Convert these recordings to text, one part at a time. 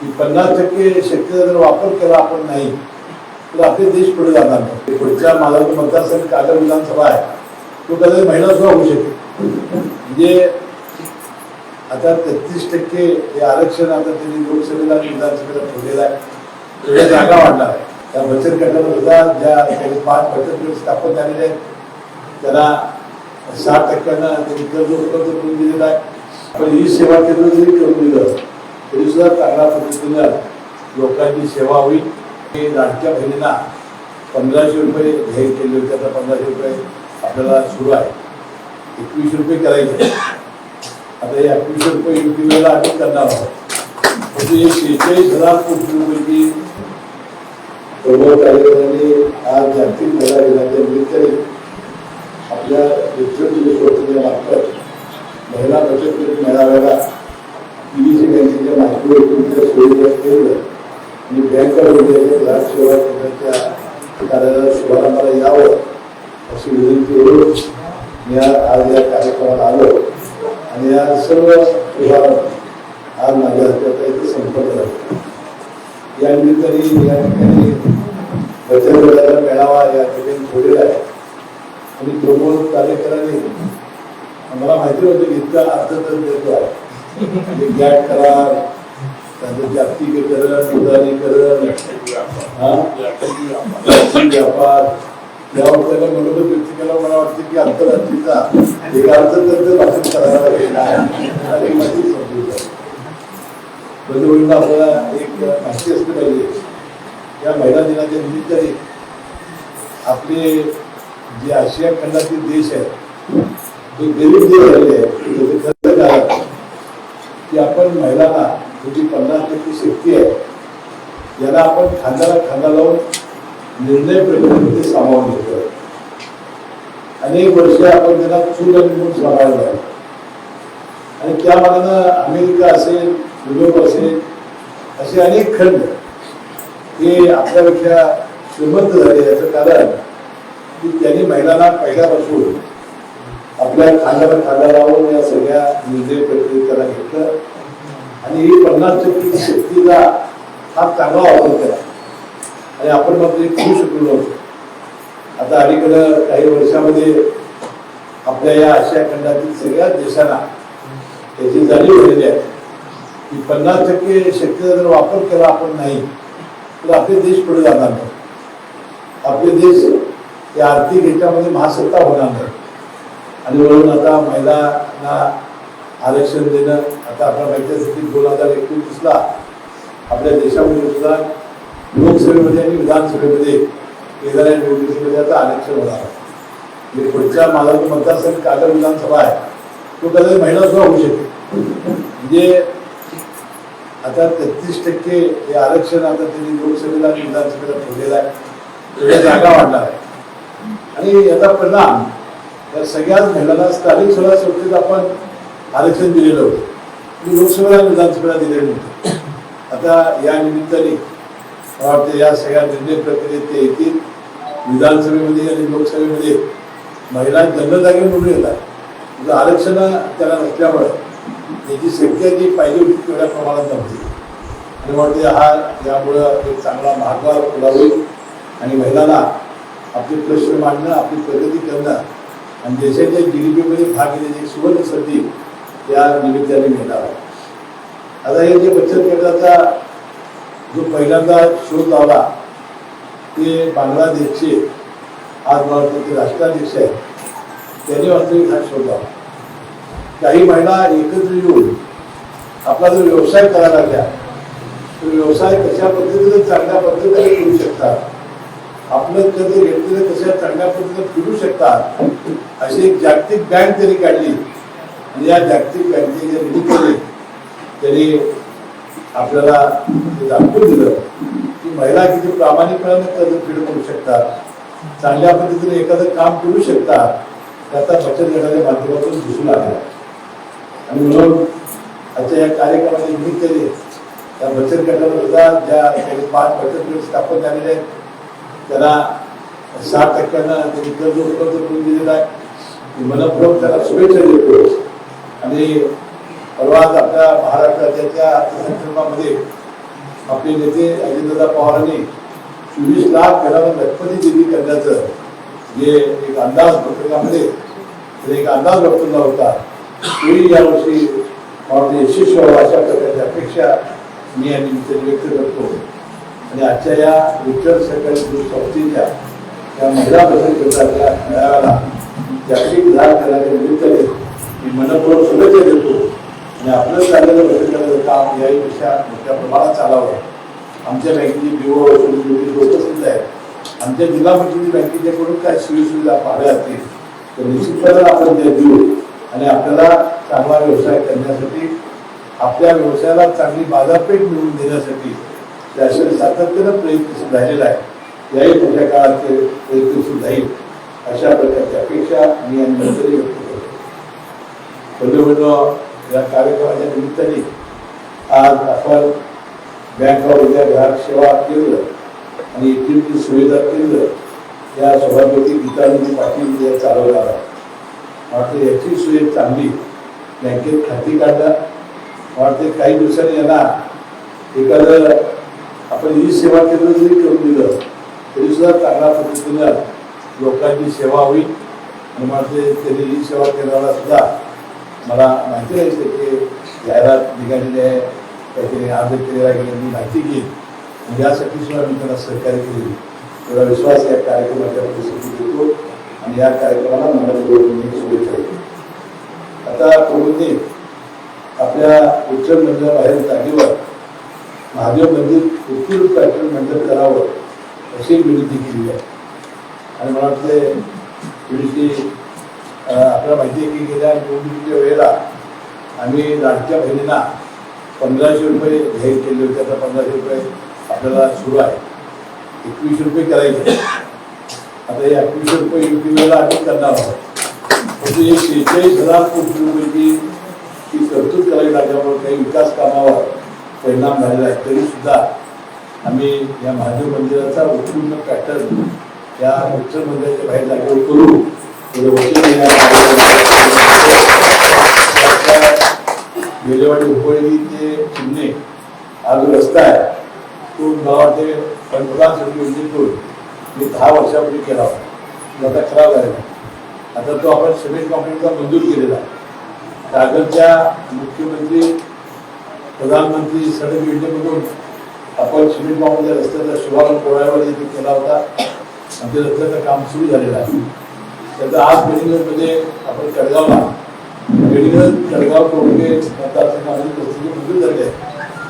की पन्नास टक्के शेतकऱ्याचा जर वापर केला आपण नाही तर आपले देश पुढे जाणार नाही. पुढच्या माझा मतदारसंघ कागद विधानसभा आहे. तो कदाचित महिना सुद्धा होऊ शकेल. म्हणजे आता तेहतीस टक्के हे आरक्षण आता त्यांनी लोकसभेला आणि विधानसभेला ठेवलेलं आहे. तेवढ्या जागा वाढणार आहे. त्या बचत गटाला सुद्धा ज्या पाच बचत गट स्थापन झालेले आहेत त्यांना साठ टक्क्यांना त्यांनी कर्ज उपलब्ध करून दिलेलं आहे. पण ही सेवा केंद्र जरी करून दिलं तरी सुद्धा चांगल्या पद्धतीनं लोकांची सेवा होईल. हे लाडक्या बहिणींना पंधराशे रुपये जाहीर केले होते. आता पंधराशे रुपये आपल्याला सुरू आहे. एकवीसशे रुपये करायचे. आता हे एकवीसशे रुपये योग्य वेळेला आम्ही करणार आहोत. म्हणजे शेहेचाळीस हज़ार कोटी रुपयाची सर्व कार्यक्रमांनी आज जागतिक महिला दिनाच्या निमित्ताने आपल्या विद्युत महिला बचत गट मेळाव्याला पीडीसी बँकेच्या नागपूर येथून सोयीच्या केंद्र आणि बँकामध्ये ग्राहक सेवा केंद्राच्या कार्यालयात शुभारंभाला यावं अशी विनंती करून मी आज या कार्यक्रमाला आलो आणि या सर्व शुभारंभ आज माझ्या हस्ते इथे संपन्न झाले या निमित्ताने या ठिकाणी बचत गटाचा मेळावा या ठिकाणी ठेवलेला आहे आणि प्रमोद कार्यकरांनी मला माहिती होतं की इतका अर्थ देतो आहे. म्हणजे करार त्याचं जागतिकीकरण उदारीकरण व्यापार यावर त्याला मनोगत व्यक्तिकाला मला वाटतं की आंतरराष्ट्रीयचा एक अर्थतंत्र भाषण करायला लागेल. आणि माहिती समजून जाईल आपल्याला एक माहिती असली पाहिजे. या महिला दिनाच्या निमित्ताने आपले जे आशिया खंडातील देश आहेत ते गरीब देश झालेले आहेत की आपण महिलांना जी पन्नास टक्के शक्ती आहे याला आपण खांद्याला खांदा लावून निर्णय प्रक्रियेमध्ये सामावून घेतोय. अनेक वर्ष आपण त्यांना चूल आणि मूल सांभाळलं आहे. आणि त्या मानानं अमेरिका असेल युरोप असेल असे अनेक खंड हे आपल्यापेक्षा श्रीमंत झाले याचं कारण की त्यांनी महिलांना पहिल्यापासून आपल्या खांद्यावर खांदा लावून या सगळ्या निर्णय प्रक्रियेत त्याला घेतलं. आणि ही पन्नास टक्के शक्तीचा हा चांगला वापर केला. आणि आपण मात्र ते होऊ शकलो नव्हतो. आता अलीकडं काही वर्षामध्ये आपल्या या आशिया खंडातील सगळ्या देशांना त्याची जाणीव झालेली आहे. की पन्नास टक्के शक्तीचा जर वापर केला आपण नाही तर आपले देश पुढे जाणार नाही. आपले देश या आर्थिक ह्याच्यामध्ये महासत्ता होणार नाही. आणि म्हणून आता महिलांना आरक्षण देणं आता आपल्या माहिती असेल की दोन हजार एकोणतीसला आपल्या देशामध्ये सुद्धा लोकसभेमध्ये आणि विधानसभेमध्ये येणाऱ्या निवडणुकीमध्ये आता आरक्षण होणार म्हणजे पुढच्या माझा जो मतदारसंघ कागद विधानसभा आहे तो कदाचित महिला सुद्धा होऊ शकेल. म्हणजे आता तेहतीस टक्के हे आरक्षण आता त्यांनी लोकसभेला आणि विधानसभेला ठेवलेलं आहे. जागा वाढणार आहे. आणि याचा परिणाम या सगळ्याच महिलांना स्थानिक स्वराज्य संस्थेत आपण आरक्षण दिलेलं होतं. आणि लोकसभेला विधानसभेला दिलेलं नव्हतं. आता या निमित्ताने मला वाटतं या सगळ्या निर्णय प्रक्रियेत ते येतील. विधानसभेमध्ये आणि लोकसभेमध्ये महिला जन्मजागी म्हणून येतात. म्हणजे आरक्षण त्याला नसल्यामुळे त्याची संख्या जी पाहिजे होती तेवढ्या प्रमाणात नव्हती. आणि वाटते हा यामुळं एक चांगला मार्गावर खुला होईल. आणि महिलांना आपले प्रश्न मांडणं आपली प्रगती करणं आणि देशाच्या जी डी पीमध्ये भाग घेण्याची सुवर्ण संधी त्या निमित्ताने मिळणार आता हे जे बचत गटाचा जो पहिल्यांदा शोध लावला ते बांगलादेशचे आज मला ते राष्ट्राध्यक्ष आहेत. त्यांनी वास्तविक हा शोध लावला. काही महिला एकत्र येऊन आपला जो व्यवसाय करायला लागला तो व्यवसाय कशा पद्धतीने चांगल्या पद्धतीने करू शकतात आपलं कधी व्यक्तीने कशा चांगल्या पद्धतीने फिरू शकतात अशी एक जागतिक बँक त्यांनी काढली. आणि या जागतिक बँकेच्या निमित्ताने त्यांनी आपल्याला दाखवून दिलं की महिला किती प्रामाणिकपणाने कर्ज फेड करू शकतात चांगल्या पद्धतीने एखादं काम करू शकतात त्याचा आता बचत गटाच्या माध्यमातून दिसून आलं आणि म्हणून आजच्या या कार्यक्रमाच्या निमित्ताने त्या बचत गटाला सुद्धा ज्या पाच बचत गट स्थापन झालेले आहेत त्याला साठ टक्क्यांना त्यांनी कर्ज उपलब्ध करून दिलेला आहे. मनपूर्वक त्याला शुभेच्छा देतो. आणि परवा आज आपल्या महाराष्ट्र राज्याच्या अर्थसंकल्पामध्ये आपले नेते अजितदादा पवारांनी चोवीस लाख घराला गणपती दिली करण्याचं जे एक अंदाज पत्रकामध्ये एक अंदाज व्यक्तला होता. तोही यावर्षी यशस्वी व्हावा अशा प्रकारची अपेक्षा मी या निमित्ताने व्यक्त करतो. आणि आजच्या या विठ्ठल सेकंड ग्रुप संस्थेच्या या महिला बचत गटाच्या मेळाव्याला जागतिक धार करण्याच्या निमित्ताने मी मनपूर्वक शुभेच्छा देतो. आणि आपलं चाललेलं बचत गटाचं काम याहीपेक्षा मोठ्या प्रमाणात चालावं. आमच्या बँकेची बिओ लोक आहेत. आमच्या जिल्हा परिषद बँकेच्याकडून काय सोयीसुविधा पाहिल्या असतील तर निश्चितपणे आपण त्या देऊ. आणि आपल्याला चांगला व्यवसाय करण्यासाठी आपल्या व्यवसायाला चांगली बाजारपेठ मिळवून देण्यासाठी शासन सातत्यानं सुद्धा झालेला आहे. याही मोठ्या काळात ते सुद्धा येईल अशा प्रकारची अपेक्षा मी आणि मंत्री व्यक्त करतो. बंधू या कार्यक्रमाच्या निमित्ताने आज आपण बँक ऑफ इंडिया ग्राहक सेवा केंद्र आणि एटीएमची सुविधा केंद्र या सभापती गीतानंदी पाटील या चालवणार आहे वाटते याची सोय चांगली बँकेत खाती काढला. वाटते काही दिवसांनी यांना एखादं आपण ही सेवा केंद्र जरी करून दिलं तरी सुद्धा चांगल्या पद्धतीनं लोकांची सेवा होईल. आणि माझे त्यांनी ही सेवा केंद्राला सुद्धा मला माहिती नाही त्याची जाहिरात निघालेली आहे. त्याचे अर्ज केलेला आहे मी माहिती घेईन. आणि यासाठी सुद्धा मी त्यांना सहकार्य केली एवढा विश्वास या कार्यक्रमाच्या प्रसिद्धी देतो. आणि या कार्यक्रमाला मला मी शुभेच्छा देतो. आता प्रभूंनी आपल्या उच्च मंडळाबाहेर जागेवर महादेव मंदिर उत्कृष्ट पॅटर्न मंदिर करावं अशी विनंती केली आहे. आणि मला वाटते विनंती आपल्याला माहिती आहे की गेल्या निवडणुकीच्या वेळेला आम्ही लाडक्या बहिणींना पंधराशे रुपये जाहीर केले होते. आता पंधराशे रुपये आपल्याला सुरू आहे. एकवीसशे रुपये करायचे. आता हे एकवीसशे रुपये योग्य वेळेला आम्ही करणार आहोत. म्हणजे शेहेचाळीस हजार कोटी रुपयाची ती तरतूद करावी लागल्यामुळे काही विकास कामावर परिणाम झालेला आहे. तरीसुद्धा आम्ही या महादेव मंदिराचा उत्पूर्ण पॅटर्न या उत्तर मंदिराच्या बाहेर जागेवर करू थोडं गेलेवाडी उपळी ते चिमणे हा जो रस्ता आहे. तो मला वाटते पंतप्रधान समिती योजनेतून म्हणजे मी दहा वर्षापूर्वी केला होता. आता खराब झालेला आता तो आपण सिमेंट कंपनीचा मंजूर केलेला आहे. कागदच्या मुख्यमंत्री प्रधानमंत्री सडक योजनेमधून आपण सिमेंट कंपनीच्या रस्त्याचा शुभारंभ पोळ्यावर इथे केला होता. आमच्या रस्त्याचं काम सुरू झालेलं आहे. त्याचा आज मेडिकलमध्ये आपण कडगावला मेडिकल कडगाव कोणते मतदारसंघामध्ये परिस्थिती मंजूर झाली आहे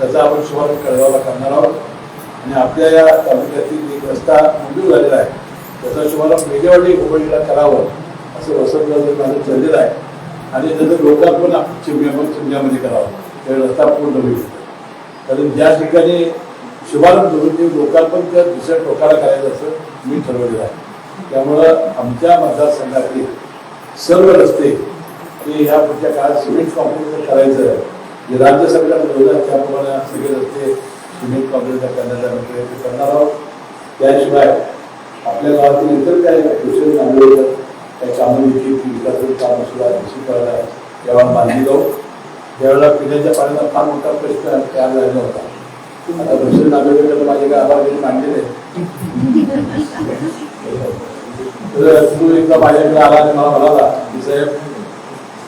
त्याचा आपण शुभारंभ कडगावला करणार आहोत. आणि आपल्या या तालुक्यातील एक रस्ता मंजूर झालेला आहे. त्याचा शुभारंभ वेगवेगळी हुबळीला करावं असं वसंतराव माझं ठरलेलं आहे. आणि त्याचं लोकार्पण आपण चिमण्यामध्ये चिमण्यामध्ये करावं. ते रस्ता पूर्ण होईल. कारण ज्या ठिकाणी शुभारंभ करून ते लोकार्पण त्या दुसऱ्या टोकाला करायचं असं मी ठरवलेलं आहे. त्यामुळं आमच्या मतदारसंघातील सर्व रस्ते ते ह्या पुढच्या काळात सिमेंट कॉम्प्लेक्सचं करायचं जे राज्य सरकार ठरवलं त्याप्रमाणे सगळे रस्ते सिमेंट कॉम्प्लेक्सचा करण्याचा आम्ही प्रयत्न करणार आहोत. त्याशिवाय आपल्या गावातील इतर काही दुसरे चांगले होतात त्या देखील विकासाचं काम सुद्धा निश्चित करायला तेव्हा मानली जाऊ त्यावेळेला पिण्याच्या पाण्याचा फार मोठा प्रश्न तयार झालेला होता. आता दुसरे नागरिकांना माझे काय आभार त्यांनी मांडलेले तू एकदा माझ्याकडे आला आणि मला म्हणाला की साहेब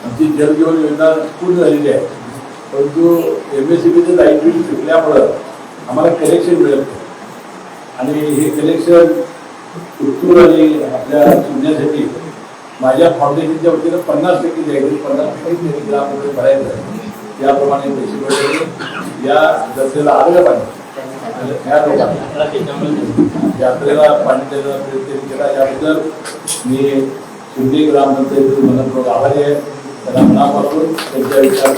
आमची जलजीवन योजना पूर्ण झालेली आहे. परंतु एम एस सी बीचं लाइट बिल चुकल्यामुळं आम्हाला कनेक्शन मिळत नाही. आणि हे कनेक्शन उत्तूर आणि आपल्या शून्यासाठी माझ्या फाउंडेशनच्या वतीनं पन्नास टक्के द्यायचे पन्नास टक्के त्यांनी भरायचं याप्रमाणे पैसे मिळाले या जत्रेला आलं पाहिजे ह्या लोकांना यात्रेला पाणी द्यायला प्रयत्न केला. याबद्दल मी शिंदे ग्रामपंचायत मनपूर्वक आभारी आहे. त्यांना मनापासून त्यांच्या विचार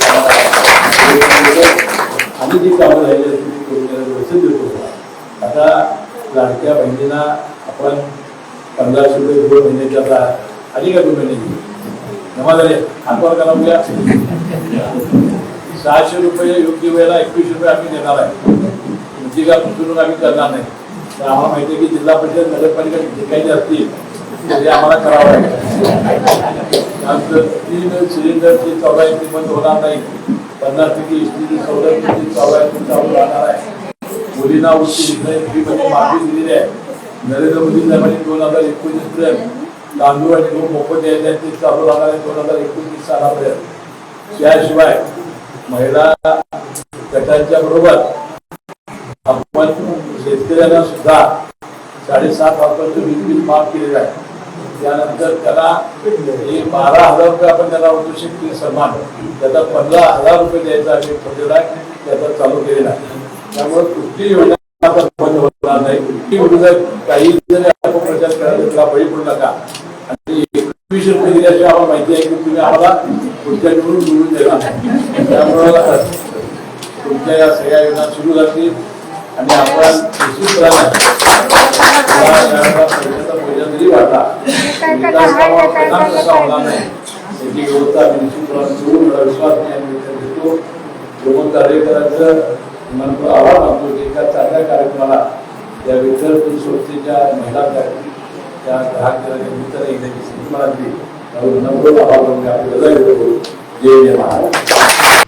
आणि जी कामं राहिली असतील ती करून देतो आता लाडक्या बहिणींना आपण पंधराशे रुपये दोन महिन्याचे आता अधिक का दोन महिन्याची? जमा झाले हातवर करा उद्या. सहाशे रुपये योग्य वेळेला एकवीस रुपये आम्ही देणार आहे. तुमची काय फसवणूक आम्ही करणार नाही. तर आम्हाला माहिती आहे की जिल्हा परिषद नगरपालिका जे काही असतील ते आम्हाला करावं लागेल. त्यानंतर तीन सिलेंडरची चौदा इंची बंद होणार नाही. पन्नास टक्के इस्त्री चौदा इंची चौदा इंची चालू राहणार आहे. मुलींना उच्च फ्रीमध्ये म्हणजे माफी दिलेली आहे. नरेंद्र मोदी साहेबांनी दोन हजार एकोणीस पर्यंत तांदूळ आणि गहू मोफत द्यायचे आहे ते चालू राहणार आहे. दोन हजार एकोणीस सालापर्यंत. त्याशिवाय महिला गटांच्या बरोबर आपण शेतकऱ्यांना सुद्धा साडेसात हजाराचं वीज बिल माफ केलेलं आहे. त्यानंतर त्याला हे बारा हजार रुपये आपण त्याला होतो सन्मान. त्याचा पंधरा हजार रुपये द्यायचा आम्ही ठरलेला आहे त्याचा चालू केलेला आहे. त्यामुळे कुठली योजना आता बंद होणार नाही. कुठली योजना काही जरी आपण प्रचार करायला त्याला बळी पडू नका. आणि एकवीस रुपये दिल्याशिवाय आम्हाला माहिती आहे की तुम्ही आम्हाला पुढच्या निवडून मिळून देणार त्यामुळं तुमच्या या सगळ्या योजना सुरू झाली आणि आपण निश्चितपणे वाटा. विकास कामावर परिणाम कसा होणार नाही. याची व्यवस्था आम्ही सुरू मला विश्वास मी आम्ही देतो प्रमुख कार्यकर्त्यांचं मनपूर की एका चांगल्या कार्यक्रमाला या विठ्ठल संस्थेच्या महिला त्या ग्राहक मित्र येण्याची संधी मला दिली त्यावर नम्र आभार आपल्याला जय महाराज